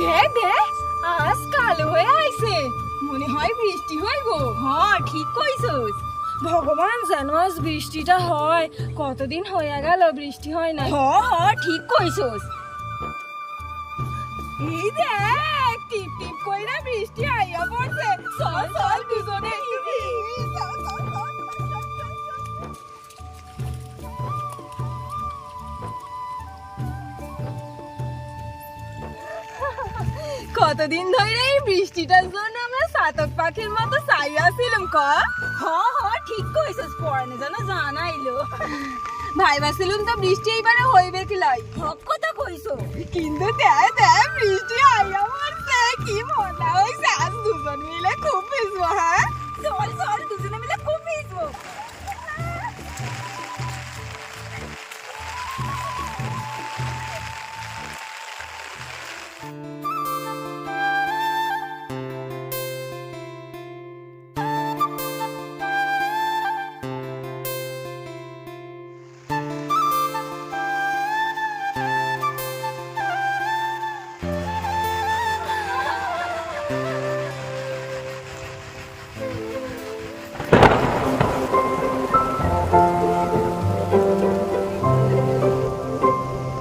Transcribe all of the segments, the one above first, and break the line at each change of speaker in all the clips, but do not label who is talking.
দেখ দেখ আজ কালো হয়ে আইছে। মনে হয় বৃষ্টি হইব
হ্যাঁ ঠিক কইছস।
ভগবান যেন আজ বৃষ্টিটা হয়। কতদিন হয়ে গেল বৃষ্টি হয় না
হ হ ঠিক কইছস।
এই দেখ টিপ টিপ কইরা বৃষ্টি আইয়া পড়ছে। চল চল দুজনে। কতদিন ধরে এই বৃষ্টিটার জন্য আমরা সাতক পাখির মতো চাইয়াছিলাম ক?
হ হ, ঠিক কইছস পড়ানে জানা জানাইলো।
ভাইবাছিলাম তো বৃষ্টি এইবারে হইবে কি লাই?
হক কথা কইছো।
কিন্তু দেখ দেখ, বৃষ্টি আইয়া পড়ছে কি মজা হইছে, আজ দুজন মিলে খুব ভিজবো হ্যাঁ?
চল চল, দুজনে মিলে খুব ভিজবো।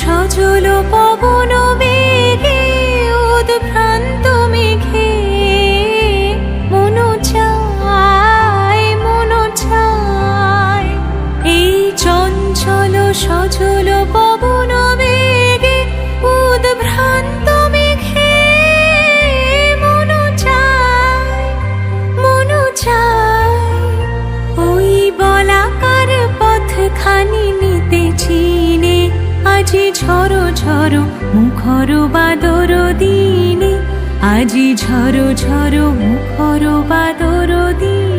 সজল পবন বেগে উদ্ভ্রান্ত মেঘে। মন চায় মন চায়। এই চঞ্চল সজল পবন বেগে উদ্ভ্রান্ত মেঘে। মন চায় মন চায়। ওই বলাকার পথ খানি নিতে চিনে আজি ঝরো ঝরো মুখর বাদর দিনে। আজি ঝরো ঝরো মুখর বাদর দিনে।